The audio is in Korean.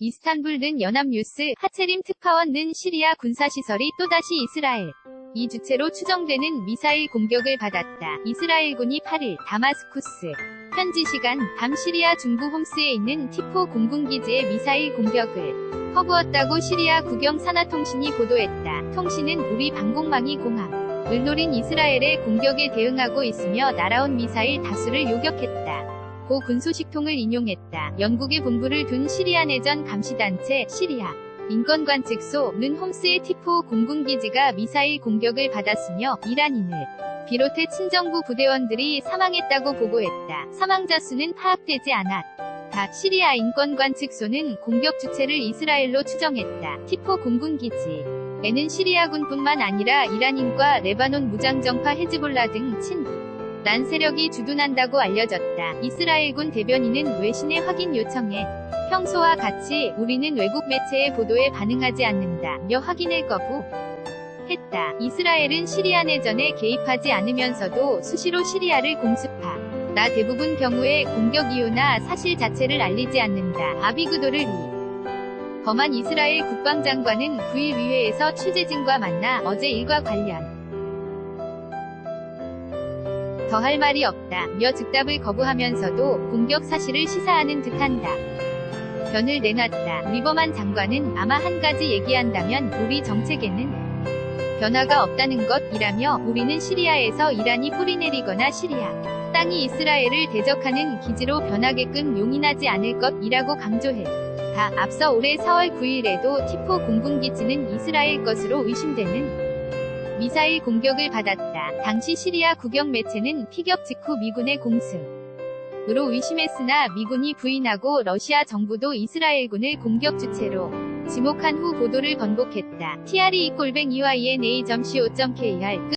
이스탄불 는 연합뉴스 하체림 특파원 는 시리아 군사시설이 또다시 이스라엘 이 주체로 추정되는 미사일 공격을 받았다. 이스라엘군이 8일 다마스쿠스 현지 시간 밤 시리아 중부 홈스에 있는 티포 공군기지의 미사일 공격을 허구었다고 시리아 국영 산하통신이 보도했다. 통신은 우리 방공망이 공항을 노린 이스라엘의 공격에 대응하고 있으며 날아온 미사일 다수를 요격했다. 고 군소식통을 인용했다. 영국의 본부를 둔 시리아 내전 감시단체 시리아 인권관측소는 홈스의 티포 공군기지가 미사일 공격을 받았으며 이란인을 비롯해 친정부 부대원들이 사망했다고 보고했다. 사망자 수는 파악되지 않았다. 시리아 인권관측소는 공격 주체를 이스라엘로 추정했다. 티포 공군기지 에는 시리아군뿐만 아니라 이란인과 레바논 무장정파 헤즈볼라 등 친, 난 세력이 주둔한다고 알려졌다. 이스라엘군 대변인은 외신의 확인 요청에 평소와 같이 우리는 외국 매체의 보도에 반응하지 않는다 며 확인을 거부했다. 이스라엘은 시리아 내전에 개입하지 않으면서도 수시로 시리아를 공습하. 나 대부분 경우에 공격 이유나 사실 자체를 알리지 않는다. 아비그도를 이 범한 이스라엘 국방장관은 9일 위회에서 취재진과 만나 어제 일과 관련 더할 말이 없다 며 즉답을 거부하면서도 공격 사실을 시사하는 듯한다. 변을 내놨다. 리버만 장관은 아마 한 가지 얘기한다면 우리 정책에는 변화가 없다는 것이라며 우리는 시리아에서 이란이 뿌리내리거나 시리아 땅이 이스라엘을 대적하는 기지로 변하게끔 용인하지 않을 것이라고 강조했다. 앞서 올해 4월 9일에도 티포 공군기지는 이스라엘 것으로 의심되는 미사일 공격을 받았다. 당시 시리아 국영 매체는 피격 직후 미군의 공습으로 의심했으나 미군이 부인하고 러시아 정부도 이스라엘군을 공격 주체로 지목한 후 보도를 번복했다. TRE 꼴뱅 EYNA.co.kr